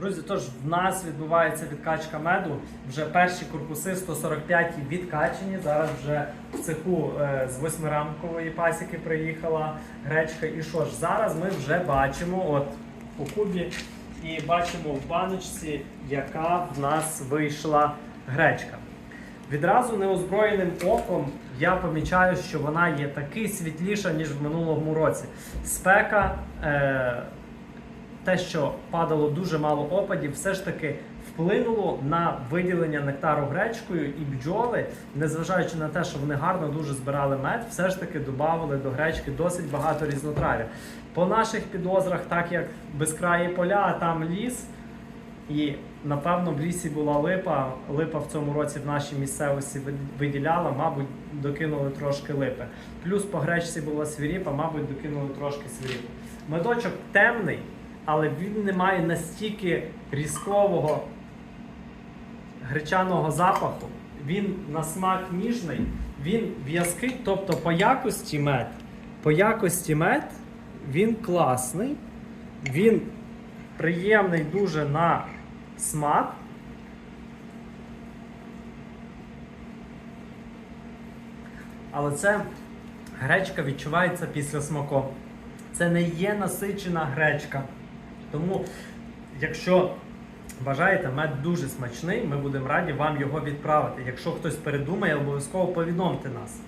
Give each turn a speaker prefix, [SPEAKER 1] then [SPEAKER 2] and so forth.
[SPEAKER 1] Друзі, тож в нас відбувається відкачка меду. Вже перші корпуси 145 відкачені. Зараз вже в цеху е, з восьмирамкової пасіки приїхала гречка. І що ж, зараз ми вже бачимо, от у кубі, і бачимо в баночці, яка в нас вийшла гречка. Відразу неозброєним оком я помічаю, що вона є таки світліша, ніж в минулому році. Спека, е, те, що падало дуже мало опадів, все ж таки вплинуло на виділення нектару гречкою, і бджоли, незважаючи на те, що вони гарно дуже збирали мед, все ж таки додавали до гречки досить багато різнотрав'я. По наших підозрах, так як безкраї поля, а там ліс. І напевно в лісі була липа. Липа в цьому році в нашій місцевості виділяла, мабуть, докинули трошки липи. Плюс по гречці була свіріпа, мабуть, докинули трошки свіріпу. Медочок темний, але він не має настільки різкового гречаного запаху. Він на смак ніжний, він в'язкий, тобто по якості мед. По якості мед він класний, він приємний дуже на смак. Але це гречка відчувається після смаку. Це не є насичена гречка. Тому, якщо бажаєте, мед дуже смачний, ми будемо раді вам його відправити. Якщо хтось передумає, обов'язково повідомте нас.